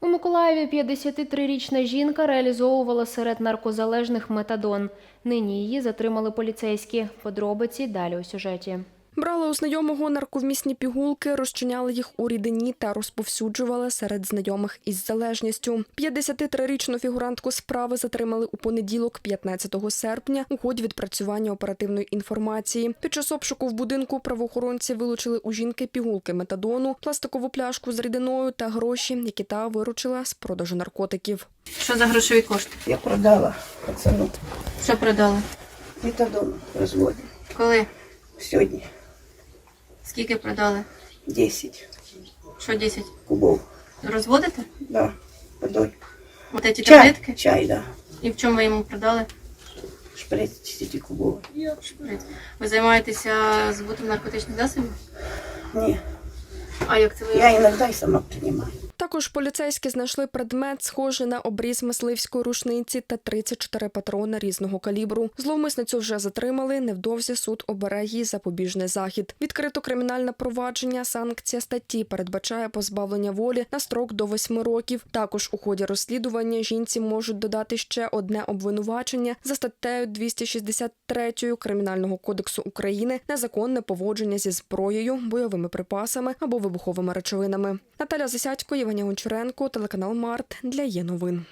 У Миколаєві 53-річна жінка реалізовувала серед наркозалежних метадон. Нині її затримали поліцейські. Подробиці далі у сюжеті. Брали у знайомого нарковмісні пігулки, розчиняли їх у рідині та розповсюджували серед знайомих із залежністю. 53-річну фігурантку справи затримали у понеділок, 15 серпня, у ході відпрацювання оперативної інформації. Під час обшуку в будинку правоохоронці вилучили у жінки пігулки метадону, пластикову пляшку з рідиною та гроші, які та виручила з продажу наркотиків. Що за грошові кошти? Я продала пацану Що продали? метадон в розводі. Коли? Сьогодні Скільки продали? 10 Що 10? кубов. Розводите? Да, водой. Вот эти Чай, таблетки? чай, да. І в чому ви йому продали? Шприц 10 кубов. Шприц. Ви займаєтеся збутом наркотичних засобів? Ні, А як це ви? я іноді сама приймаю. Також поліцейські знайшли предмет, схожий на обріз мисливської рушниці та 34 патрони різного калібру. Зловмисницю вже затримали. Невдовзі суд обере їй запобіжний захід. Відкрито кримінальне провадження. Санкція статті передбачає позбавлення волі на строк до 8 років. Також у ході розслідування жінці можуть додати ще одне обвинувачення за статтею 263 Кримінального кодексу України незаконне поводження зі зброєю, бойовими припасами або вибуховими речовинами. Наталя Засядько, Євгенія Гончаренко, телеканал Март для є новин.